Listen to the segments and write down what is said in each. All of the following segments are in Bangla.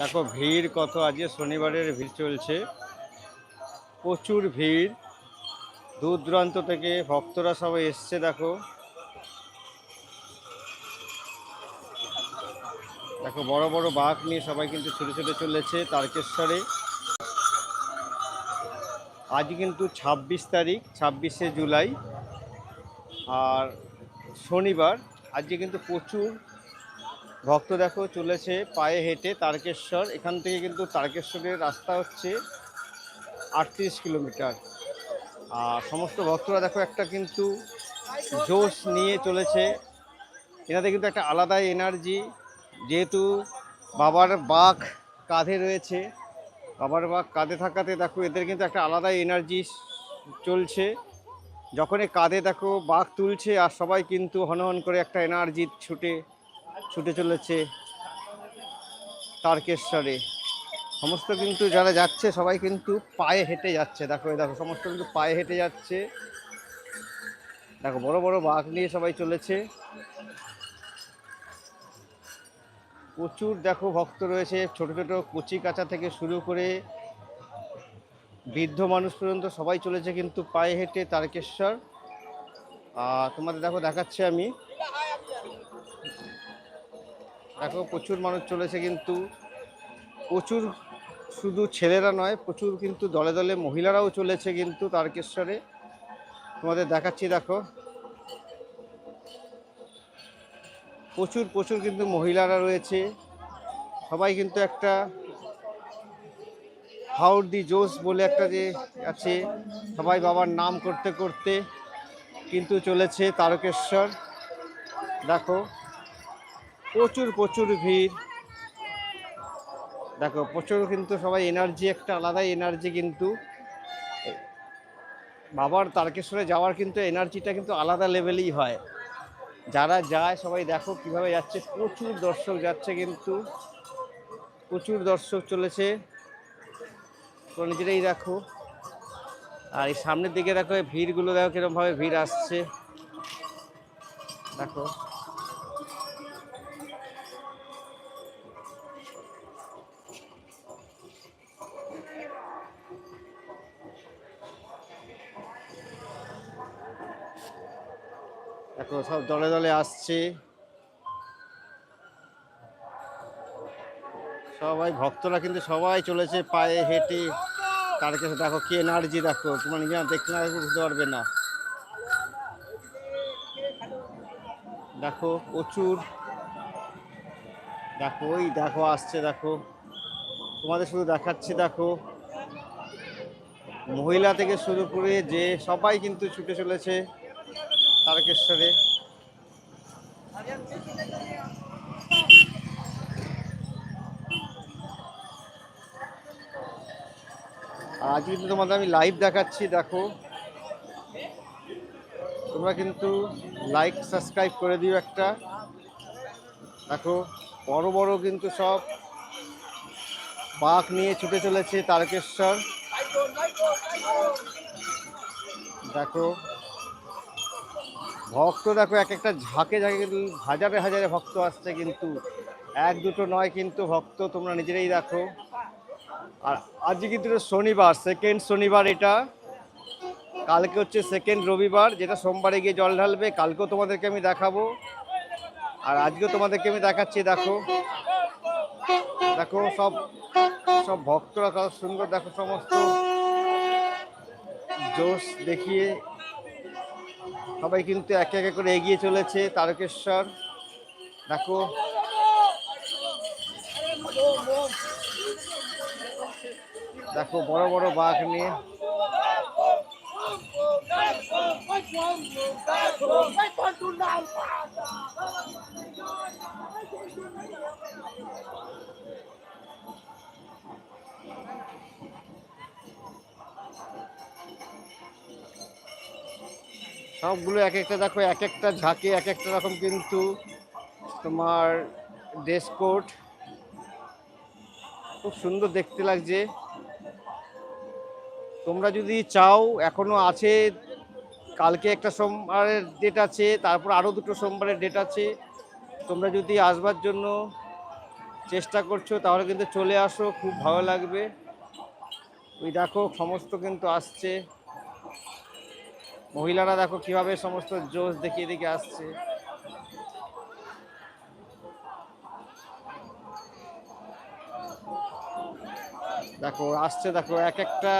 দেখো ভিড় কত, আজকে শনিবারের ভিড় চলছে। প্রচুর ভিড়। দূর দূরান্ত থেকে ভক্তরা সবাই এসছে, দেখো। দেখো, বড় বড় বাঘ নিয়ে সবাই কিন্তু ছুটে ছুটে চলেছে তারকেশ্বরে। আজ কিন্তু ছাব্বিশ তারিখ, ছাব্বিশে জুলাই। আর শনিবার, আজকে কিন্তু প্রচুর ভক্ত দেখো চলেছে, পায়ে হেঁটে তারকেশ্বর। এখান থেকে কিন্তু তারকেশ্বরের রাস্তা হচ্ছে আটত্রিশ কিলোমিটার। আর সমস্ত ভক্তরা দেখো একটা কিন্তু জোশ নিয়ে চলেছে। এনাদের কিন্তু একটা আলাদাই এনার্জি, যেহেতু বাবার বাঘ কাঁধে রয়েছে। বাবার বাঘ কাঁধে থাকাতে দেখো এদের কিন্তু একটা আলাদাই এনার্জি চলছে। যখনই কাঁধে দেখো বাঘ তুলছে আর সবাই কিন্তু হনহন করে একটা এনার্জি ছুটে ছুটে চলেছে তারকেশ্বরে। সমস্ত কিন্তু যারা যাচ্ছে, সবাই কিন্তু পায়ে হেঁটে যাচ্ছে। দেখো দেখো, সমস্ত কিন্তু পায়ে হেঁটে যাচ্ছে। দেখো, বড় বড় বাঘ নিয়ে সবাই চলেছে। প্রচুর দেখো ভক্ত রয়েছে, ছোট ছোট কচি কাঁচা থেকে শুরু করে বৃদ্ধ মানুষ পর্যন্ত সবাই চলেছে কিন্তু পায়ে হেঁটে তারকেশ্বর। তোমাদের দেখো দেখাচ্ছি আমি। দেখো, প্রচুর মানুষ চলেছে কিন্তু, প্রচুর শুধু ছেলেরা নয়, প্রচুর কিন্তু দলে দলে মহিলারাও চলেছে কিন্তু তারকেশ্বরে। তোমাদের দেখাচ্ছি, দেখো। প্রচুর প্রচুর কিন্তু মহিলারা রয়েছে। সবাই কিন্তু একটা হাউর দি জোস বলে একটা যে আছে, সবাই বাবার নাম করতে করতে কিন্তু চলেছে তারকেশ্বর। দেখো প্রচুর প্রচুর ভিড়। দেখো, প্রচুর কিন্তু সবাই এনার্জি একটা আলাদাই এনার্জি কিন্তু। বাবার তারকেশ্বরে যাওয়ার কিন্তু এনার্জিটা কিন্তু আলাদা লেভেলেই হয়। যারা যায়, সবাই দেখো কীভাবে যাচ্ছে। প্রচুর দর্শক যাচ্ছে কিন্তু। প্রচুর দর্শক চলেছে। নিজেরাই দেখো। আর এই সামনের দিকে দেখো ভিড়গুলো দেখো কীরকমভাবে ভিড় আসছে। দেখো। দেখো সব দলে দলে আসছে। সবাই, ভক্তরা কিন্তু সবাই চলেছে পায়ে হেঁটে। তার কাছে দেখো কি এনার্জি দেখো। তোমার নিজে দেখলে না, বুঝতে পারবে না। দেখো, প্রচুর। দেখো, ওই দেখো, আসছে, দেখো। তোমাদের শুধু দেখাচ্ছি, দেখো। মহিলা থেকে শুরু করে যে সবাই কিন্তু ছুটে চলেছে। তারকেশ্বরে। আজ কিন্তু তোমাদের আমি লাইভ দেখাচ্ছি, দেখো। তোমরা কিন্তু লাইক সাবস্ক্রাইব করে দিও একটা। দেখো, বড় বড় কিন্তু সব বাঘ নিয়ে ছুটে চলেছে তারকেশ্বর। দেখো। ভক্ত দেখো এক একটা ঝাঁকে ঝাঁকে কিন্তু হাজারে হাজারে ভক্ত আসছে কিন্তু এক দুটো নয় কিন্তু ভক্ত তোমরা নিজেরাই দেখো। আর আজকে কিন্তু শনিবার সেকেন্ড শনিবার এটা। কালকে হচ্ছে সেকেন্ড রবিবার, যেটা সোমবারে গিয়ে জল ঢালবে, কালকেও তোমাদেরকে আমি দেখাবো। আর আজকেও তোমাদেরকে আমি দেখাচ্ছি, দেখো। দেখো সব সব ভক্তরা কত সুন্দর, দেখো সমস্ত জোশ দেখিয়ে সবাই কিন্তু একে একে করে এগিয়ে চলেছে তারকেশ্বর। দেখো। দেখো বড় বড় বাঘ নিয়ে। সবগুলো এক একটা দেখো, এক একটা ঝাঁকে, এক একটা রকম কিন্তু তোমার ড্রেস কোড। খুব সুন্দর দেখতে লাগছে। তোমরা যদি চাও, এখনও আছে, কালকে একটা সোমবারের ডেট আছে, তারপর আরও দুটো সোমবারের ডেট আছে। তোমরা যদি আসবার জন্য চেষ্টা করছ, তাহলে কিন্তু চলে আসো, খুব ভালো লাগবে। ওই দেখো, সমস্ত কিন্তু আসছে। মহিলারা দেখো কীভাবে সমস্ত জোশ দেখিয়ে দিকে আসছে। দেখো আসছে দেখো এক একটা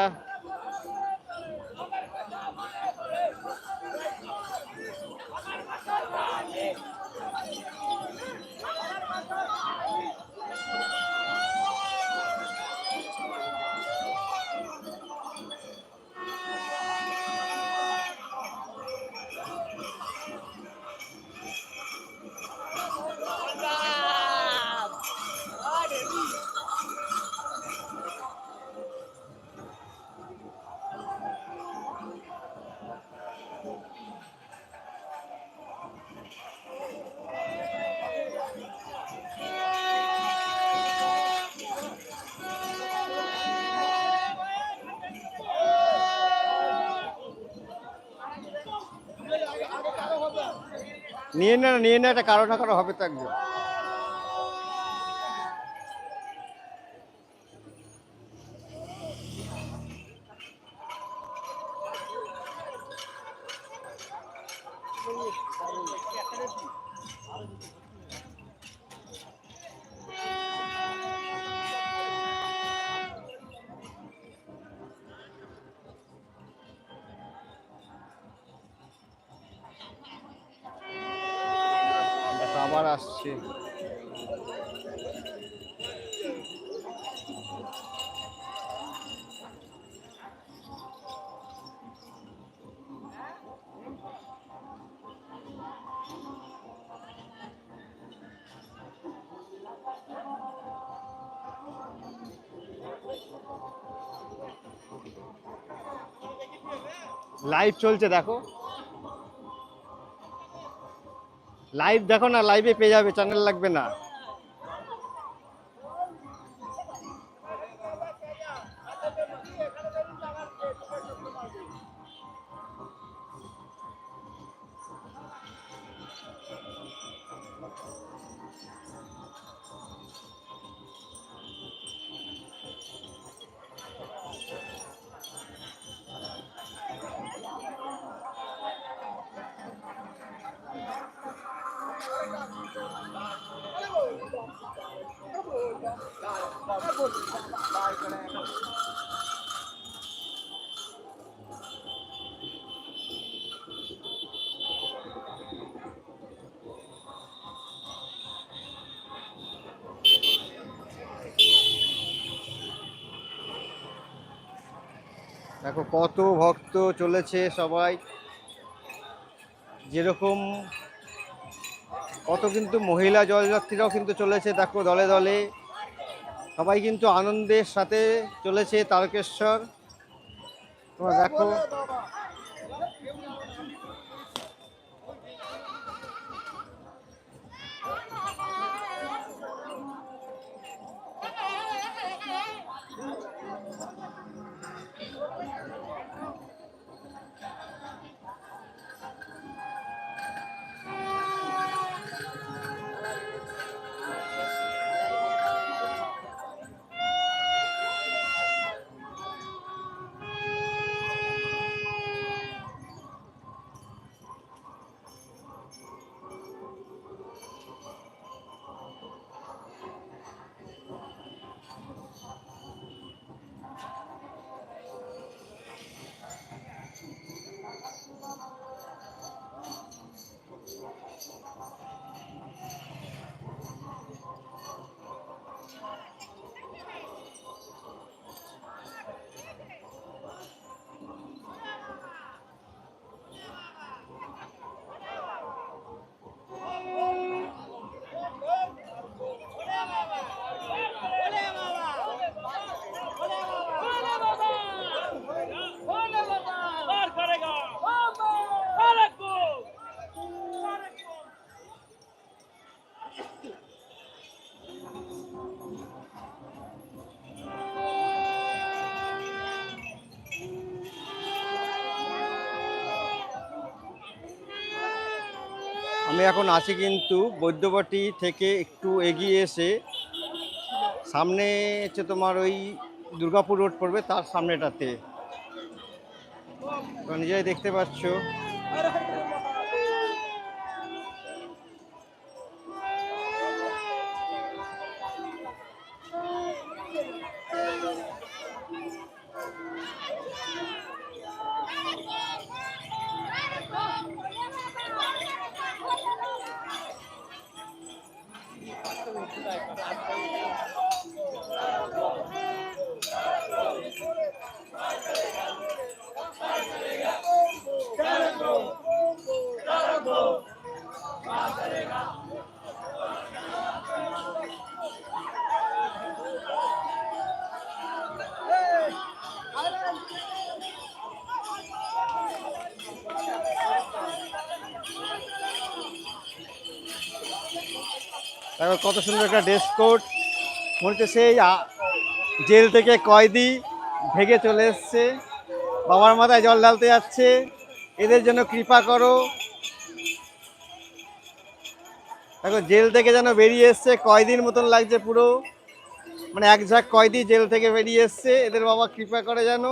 নিয়ে না নিয়ে না এটা কারও না কারও হবে তো একজন। লাইভ চলছে দেখো। লাইভ দেখো না লাইভে পেয়ে যাবে চ্যানেল লাগবে না। দেখো, কত ভক্ত চলেছে সবাই। যেরকম কত কিন্তু মহিলা জলযাত্রীরাও কিন্তু চলেছে, দেখো, দলে দলে। সবাই কিন্তু আনন্দের সাথে চলেছে তারকেশ্বর। তোমরা দেখো। আমি এখন আছি কিন্তু বৈদ্যবাটি থেকে একটু এগিয়ে এসে সামনে হচ্ছে তোমার ওই দুর্গাপুর রোড পড়বে তার সামনেটাতে। তো নিজেই দেখতে পাচ্ছ। কত সুন্দর একটা ড্রেস কোড। মনে হচ্ছে সেই জেল থেকে কয়েদি ভেগে চলে এসছে। বাবার মাথায় জল ঢালতে যাচ্ছে। এদের জন্য কৃপা করো। দেখো, জেল থেকে যেন বেরিয়ে এসছে কয়দিন মতন লাগছে পুরো। মানে এক ঝাঁক কয়দি জেল থেকে বেরিয়ে এসছে। এদের বাবা কৃপা করে যেন।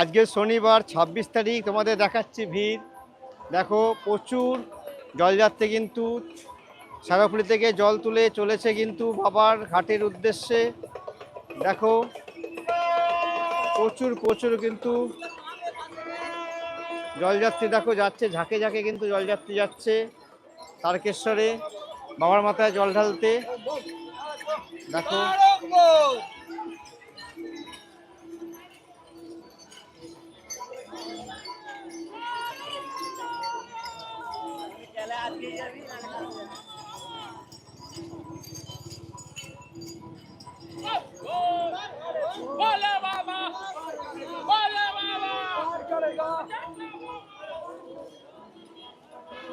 আজকে শনিবার, ছাব্বিশ তারিখ, তোমাদের দেখাচ্ছি ভিড়। দেখো, প্রচুর জলযাত্রী কিন্তু সারাপুলি থেকে জল তুলে চলেছে কিন্তু বাবার ঘাটের উদ্দেশ্যে। দেখো, প্রচুর প্রচুর কিন্তু জলযাত্রী, দেখো, যাচ্ছে, ঝাঁকে ঝাঁকে কিন্তু জলযাত্রী যাচ্ছে তারকেশ্বরে। বাবার মাথায় জল ঢালতে। দেখো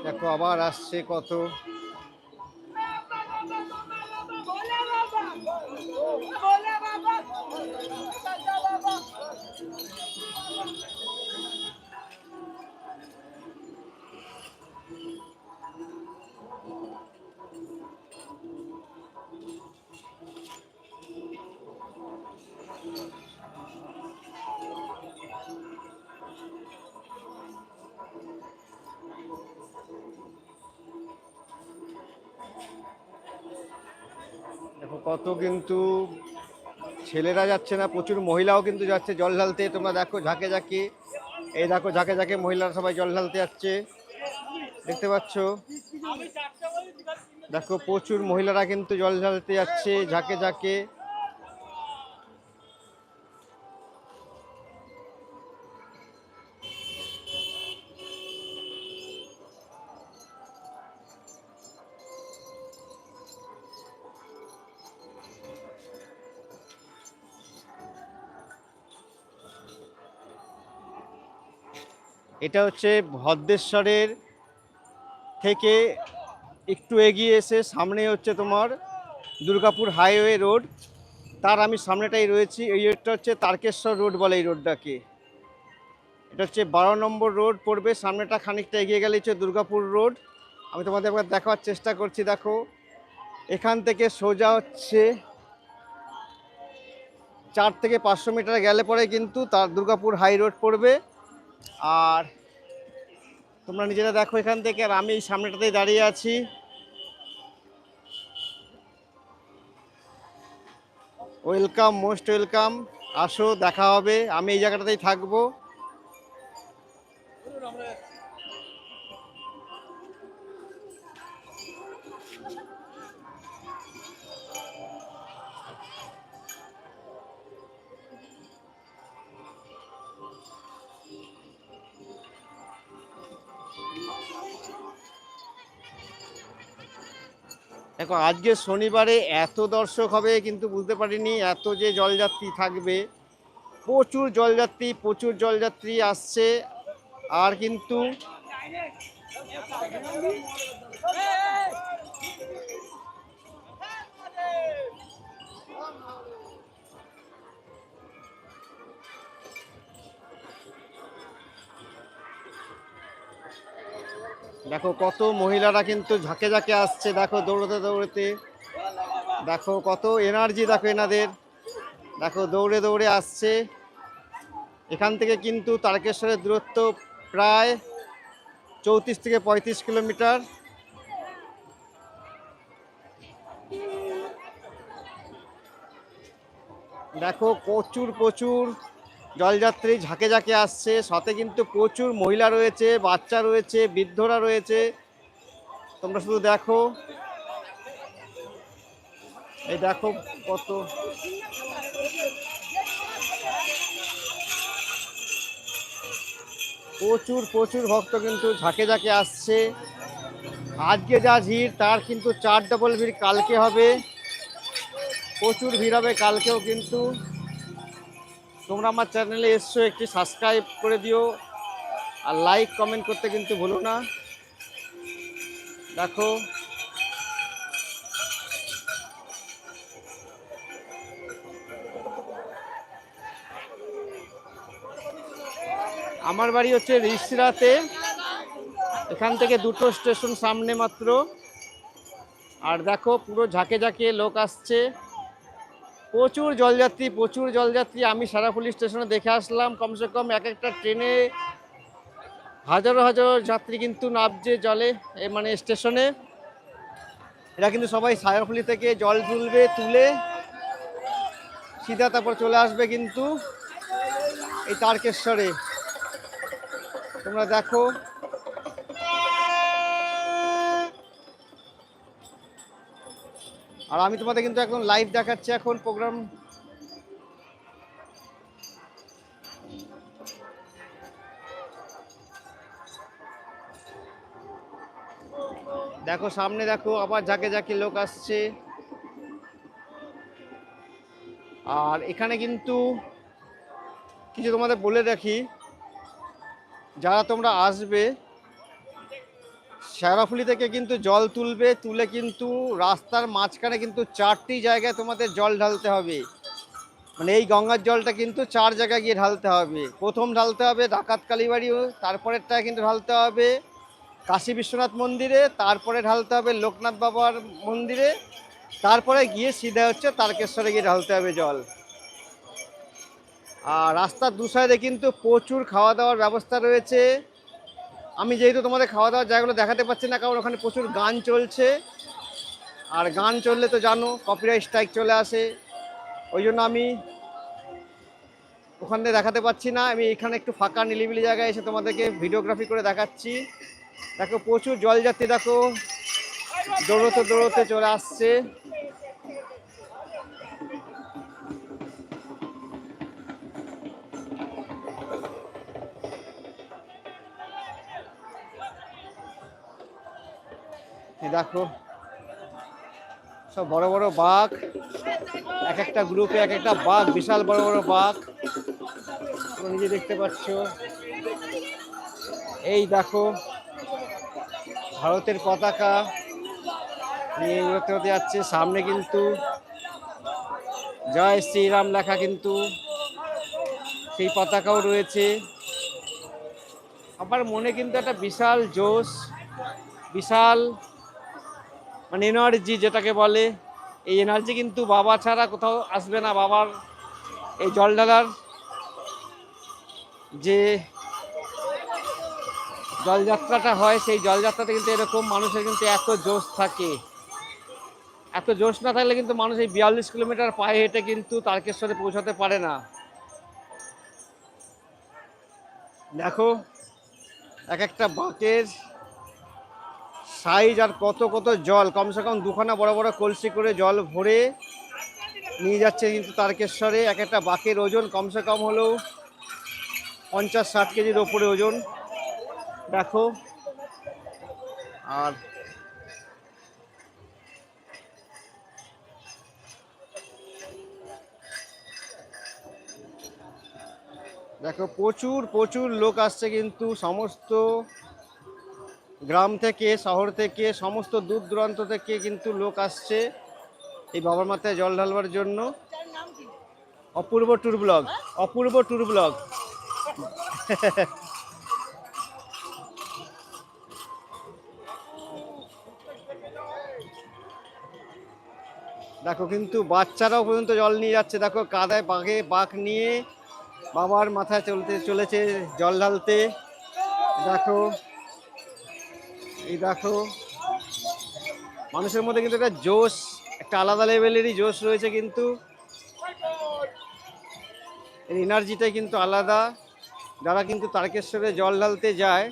দেখো আবার আসছে কত কত কিন্তু ছেলেরা যাচ্ছে না, প্রচুর মহিলাও কিন্তু যাচ্ছে। জল ঢালতে তোমরা দেখো ঝাঁকে ঝাঁকে। এই দেখো ঝাঁকে ঝাঁকে মহিলারা সবাই জল ঢালতে যাচ্ছে। দেখতে পাচ্ছ? দেখো প্রচুর মহিলারা কিন্তু জল ঢালতে যাচ্ছে ঝাঁকে ঝাঁকে। এটা হচ্ছে ভদ্রেশ্বরের থেকে একটু এগিয়ে এসে সামনে হচ্ছে তোমার দুর্গাপুর হাইওয়ে রোড। তার আমি সামনেটাই রয়েছি, এই রোডটা হচ্ছে তারকেশ্বর রোড বলে এই রোডটাকে। এটা হচ্ছে বারো নম্বর রোড পড়বে, সামনেটা খানিকটা এগিয়ে গেলে হচ্ছে দুর্গাপুর রোড। আমি তোমাদের একবার দেখার চেষ্টা করছি, দেখো। এখান থেকে সোজা হচ্ছে চার থেকে পাঁচশো মিটার গেলে পরে কিন্তু তার দুর্গাপুর হাই রোড পড়বে। আর তোমরা নিজেরা দেখো এখান থেকে আর আমি সামনেটাতেই দাঁড়িয়ে আছি। ওয়েলকাম মোস্ট ওয়েলকাম আসো, দেখা হবে। আমি এই জায়গাটাতেই থাকব। আজকে শনিবারে এত দর্শক হবে কিন্তু বুঝতে পারিনি, এত যে জলযাত্রী থাকবে। প্রচুর জলযাত্রী প্রচুর জলযাত্রী আসছে। আর কিন্তু দেখো কত মহিলারা কিন্তু ঝাঁকে ঝাঁকে আসছে, দেখো দৌড়তে দৌড়তে। দেখো কত এনার্জি দেখো এনাদের। দেখো দৌড়ে দৌড়ে আসছে। এখান থেকে কিন্তু তারকেশ্বরের দূরত্ব প্রায় চৌত্রিশ থেকে পঁয়ত্রিশ কিলোমিটার। দেখো প্রচুর প্রচুর জলযাত্রী ঝাঁকে ঝাঁকে আসছে, সাথে কিন্তু প্রচুর মহিলা রয়েছে, বাচ্চা রয়েছে, বৃদ্ধরা রয়েছে। তোমরা শুধু দেখো। এই দেখো কত। প্রচুর প্রচুর ভক্ত কিন্তু ঝাঁকে ঝাঁকে আসছে। আজকে যা ভিড়, তার কিন্তু চার ডবল ভিড় কালকে হবে। প্রচুর ভিড় হবে কালকেও কিন্তু। তোমরা আমার চ্যানেলে এসছো, একটি সাবস্ক্রাইব করে দিও আর লাইক কমেন্ট করতে কিন্তু ভুলো না। দেখো। আমার বাড়ি হচ্ছে রিসরাতে। এখান থেকে দুটো স্টেশন সামনে মাত্র। আর দেখো, পুরো ঝাঁকে ঝাঁকে লোক আসছে। প্রচুর জলযাত্রী প্রচুর জলযাত্রী। আমি সারাপুলি স্টেশনে দেখে আসলাম, কমসে কম এক একটা ট্রেনে হাজারো হাজারো যাত্রী কিন্তু নামছে জলে মানে স্টেশনে। এরা কিন্তু সবাই সারাপুলি থেকে জল তুলবে, তুলে সিধা তারপর চলে আসবে কিন্তু এই তারকেশ্বরে। তোমরা দেখো আর আমি তোমাদের কিন্তু এখন লাইভ দেখাচ্ছি এখন প্রোগ্রাম দেখো, সামনে দেখো, আবার যাকে যাকে লোক আসছে। আর এখানে কিন্তু কিছু তোমাদের বলে রাখি, যারা তোমরা আসবে শেরাফুলি থেকে কিন্তু জল তুলবে, তুলে কিন্তু রাস্তার মাঝখানে কিন্তু চারটি জায়গায় তোমাদের জল ঢালতে হবে। মানে এই গঙ্গার জলটা কিন্তু চার জায়গায় গিয়ে ঢালতে হবে। প্রথম ঢালতে হবে ডাকাত কালীবাড়ি তারপরেরটা কিন্তু ঢালতে হবে কাশী বিশ্বনাথ মন্দিরে, তারপরে ঢালতে হবে লোকনাথ বাবার মন্দিরে, তারপরে গিয়ে সিধা হচ্ছে তারকেশ্বরে গিয়ে ঢালতে হবে জল। আর রাস্তার দু সাইডে কিন্তু প্রচুর খাওয়া দাওয়ার ব্যবস্থা রয়েছে। আমি যেহেতু তোমাদের খাওয়া দাওয়ার জায়গাগুলো দেখাতে পাচ্ছি না, কারণ ওখানে প্রচুর গান চলছে। আর গান চললে তো জানো কপিরাইট স্ট্রাইক চলে আসে। ওই জন্য আমি ওখান দেখাতে পাচ্ছি না। আমি এখানে একটু ফাঁকা নিলিবিলি জায়গায় এসে তোমাদেরকে ভিডিওগ্রাফি করে দেখাচ্ছি। দেখো, প্রচুর জল জলযাত্রী দেখো। দৌড়তে দৌড়তে চলে আসছে। দেখো, সব বড় বড় বাঘ, এক একটা গ্রুপে এক একটা বাঘ, বিশাল বড় বড় বাঘ। নিজে দেখতে পাচ্ছ। এই দেখো, ভারতের পতাকা। নিয়ে উড়তে হতে যাচ্ছে, সামনে কিন্তু জয় শ্রীরাম লেখা কিন্তু সেই পতাকাও রয়েছে। আমার মনে কিন্তু একটা বিশাল জোশ, বিশাল মানে এনার্জি যেটাকে বলে, এই এনার্জি কিন্তু বাবা ছাড়া কোথাও আসবে না। বাবার এই জল ঢালার যে জলযাত্রাটা হয়, সেই জলযাত্রাতে কিন্তু এরকম মানুষের কিন্তু এত জোশ থাকে। এত জোশ না থাকলে কিন্তু মানুষ এই বিয়াল্লিশ কিলোমিটার পায়ে হেঁটে কিন্তু তারকেশ্বরে পৌঁছাতে পারে না। দেখো, এক একটা বাঁকের সাইজ আর কত কত জল, কমসে কম দুখানা বড় বড় কলসি করে জল ভরে নিয়ে যাচ্ছে কিন্তু তারকেশ্বরে। এক একটা বাকের ওজন কমসে কম হলেও পঞ্চাশ ষাট কেজির ওপরে ওজন। দেখো। আর দেখো, প্রচুর প্রচুর লোক আসছে কিন্তু সমস্ত গ্রাম থেকে, শহর থেকে, সমস্ত দূর দূরান্ত থেকে কিন্তু লোক আসছে এই বাবার মাথায় জল ঢালবার জন্য। Apurba tour blog Apurba tour blog দেখো কিন্তু বাচ্চারাও পর্যন্ত জল নিয়ে যাচ্ছে। দেখো কাদায় বাঘে বাঘ নিয়ে বাবার মাথায় চলতে চলেছে জল ঢালতে। দেখো। এই দেখো, মানুষের মধ্যে কিন্তু একটা জোশ, একটা আলাদা লেভেলেরই জোশ রয়েছে কিন্তু। এর এনার্জিটাই কিন্তু আলাদা। যারা কিন্তু তারকেশ্বরে জল ঢালতে যায়,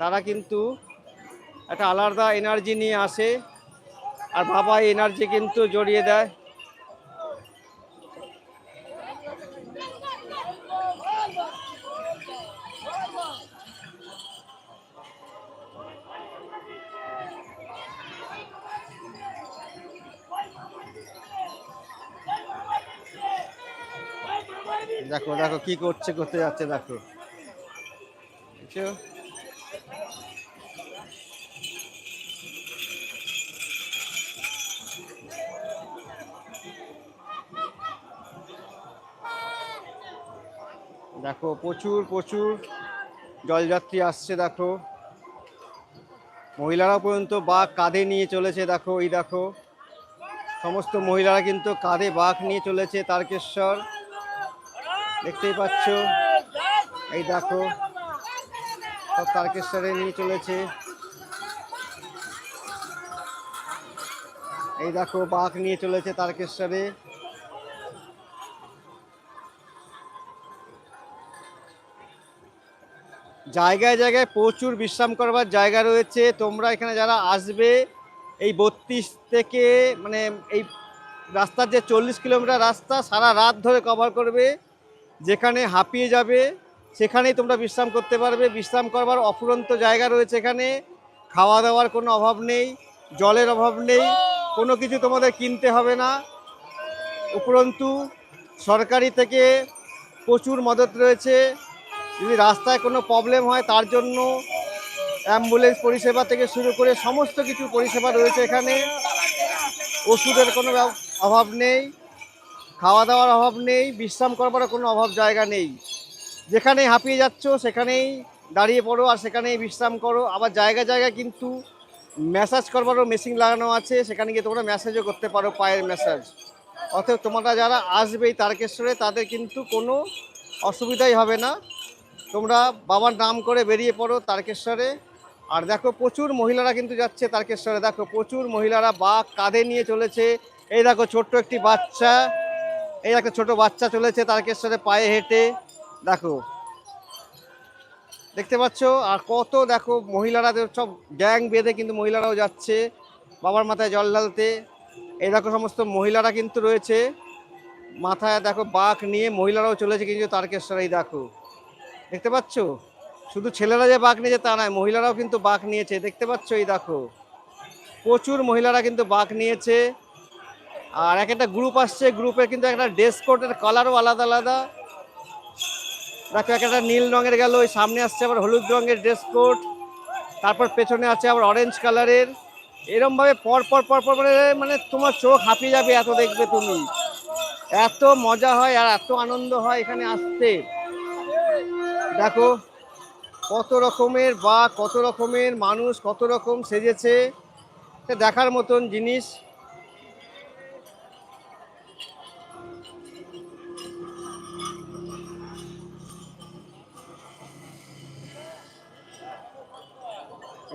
তারা কিন্তু একটা আলাদা এনার্জি নিয়ে আসে, আর বাবা এই এনার্জি কিন্তু জড়িয়ে দেয়। দেখো দেখো কি করছে করতে যাচ্ছে দেখো। দেখো। প্রচুর প্রচুর জলযাত্রী আসছে দেখো। মহিলারা পর্যন্ত বাঘ কাঁধে নিয়ে চলেছে দেখো এই দেখো। সমস্ত মহিলারা কিন্তু কাঁধে বাঘ নিয়ে চলেছে তারকেশ্বর। দেখতেই পাচ্ছ। এই দেখো তারকেশ্বরে নিয়ে চলেছে। এই দেখো, বাঘ নিয়ে চলেছে তারকেশ্বরে। জায়গায় জায়গায় প্রচুর বিশ্রাম করবার জায়গা রয়েছে। তোমরা এখানে যারা আসবে, এই বত্রিশ থেকে মানে এই রাস্তার যে চল্লিশ কিলোমিটার রাস্তা সারা রাত ধরে কভার করবে। যেখানে হাঁপিয়ে যাবে, সেখানেই তোমরা বিশ্রাম করতে পারবে। বিশ্রাম করবার অফুরন্ত জায়গা রয়েছে এখানে। খাওয়া দাওয়ার কোনো অভাব নেই, জলের অভাব নেই, কোনো কিছু তোমাদের কিনতে হবে না। উপরন্তু, সরকারি থেকে প্রচুর মদত রয়েছে। যদি রাস্তায় কোনো প্রবলেম হয়, তার জন্য অ্যাম্বুলেন্স পরিষেবা থেকে শুরু করে সমস্ত কিছু পরিষেবা রয়েছে এখানে। ওষুধের কোনো অভাব নেই। খাওয়া দাওয়ার অভাব নেই, বিশ্রাম করবার কোনো অভাব জায়গা নেই। যেখানেই হাঁপিয়ে যাচ্ছ, সেখানেই দাঁড়িয়ে পড়ো আর সেখানেই বিশ্রাম করো। আবার জায়গা জায়গায় কিন্তু ম্যাসাজ করবারও মেশিন লাগানো আছে, সেখানে গিয়ে তোমরা ম্যাসাজও করতে পারো পায়ের ম্যাসাজ অতএব তোমরা যারা আসবে এই তারকেশ্বরে, তাদের কিন্তু কোনো অসুবিধাই হবে না। তোমরা বাবার নাম করে বেরিয়ে পড়ো তারকেশ্বরে। আর দেখো, প্রচুর মহিলারা কিন্তু যাচ্ছে তারকেশ্বরে। দেখো, প্রচুর মহিলারা বাঘ কাঁধে নিয়ে চলেছে। এই দেখো, ছোট্ট একটি বাচ্চা। এই একটা ছোট বাচ্চা চলেছে তারকেশ্বরে পায়ে হেঁটে। দেখো। দেখতে পাচ্ছ? আর কত দেখো মহিলারা সব গ্যাং বেঁধে কিন্তু মহিলারাও যাচ্ছে। বাবার মাথায় জল ঢালতে। এই দেখো সমস্ত মহিলারা কিন্তু রয়েছে। মাথায় দেখো বাঘ নিয়ে মহিলারাও চলেছে কিন্তু তারকেশ্বরে এই দেখো। দেখতে পাচ্ছ? শুধু ছেলেরা যে বাঘ নিয়েছে তা নয়, মহিলারাও কিন্তু বাঘ নিয়েছে। দেখতে পাচ্ছ এই দেখো? প্রচুর মহিলারা কিন্তু বাঘ নিয়েছে। আর এক একটা গ্রুপ আসছে গ্রুপের কিন্তু একটা ড্রেস কোডের কালারও আলাদা আলাদা। দেখো, এক একটা নীল রঙের গেল, ওই সামনে আসছে আবার হলুদ রঙের ড্রেস কোড তারপর পেছনে আছে আবার অরেঞ্জ কালারের এরমভাবে পর পর পর পর মানে মানে তোমার চোখ হাঁপিয়ে যাবে, এত দেখবে তুমি। এত মজা হয় আর এত আনন্দ হয় এখানে আসতে। দেখো, কত রকমের বা কত রকমের মানুষ কত রকম সেজেছে। দেখার মতন জিনিস।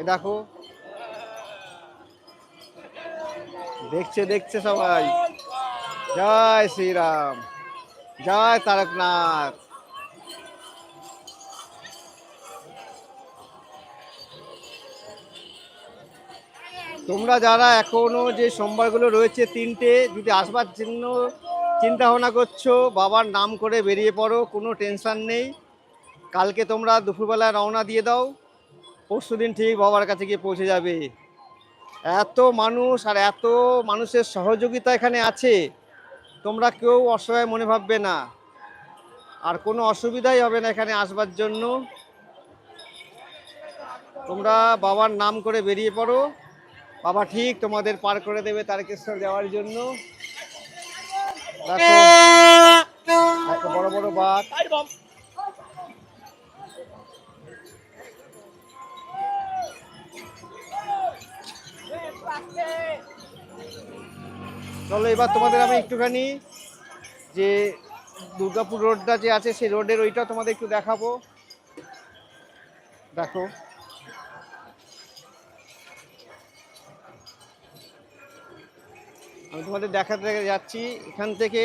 দেখো। দেখছে দেখছে সবাই। জয় শ্রীরাম, জয় তারকনাথ। তোমরা যারা এখনও যে সোমবারগুলো রয়েছে তিনটে, যদি আসবার জন্য চিন্তা ভাবনা করছ, বাবার নাম করে বেরিয়ে পড়ো, কোনো টেনশন নেই। কালকে তোমরা দুপুরবেলা রওনা দিয়ে দাও। পরশু দিন ঠিক বাবার কাছে গিয়ে পৌঁছে যাবে। এত মানুষ আর এত মানুষের সহযোগিতা এখানে আছে। তোমরা কেউ অসহায় মনে ভাববে না। আর কোনো অসুবিধাই হবে না এখানে আসবার জন্য। তোমরা বাবার নাম করে বেরিয়ে পড়ো। বাবা ঠিক তোমাদের পার করে দেবে তারকেশ্বর যাওয়ার জন্য। দেখো এত বড় বড় বাঘ। চলো এবার তোমাদের আমি একটুখানি যে দুর্গাপুর রোডটা যে আছে সেই রোডের ওইটা তোমাদের একটু দেখাবো। দেখো। আমি তোমাদের দেখাতে যাচ্ছি এখান থেকে।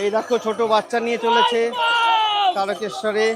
এই দেখো ছোট বাচ্চা নিয়ে চলেছে তারকেশ্বরে।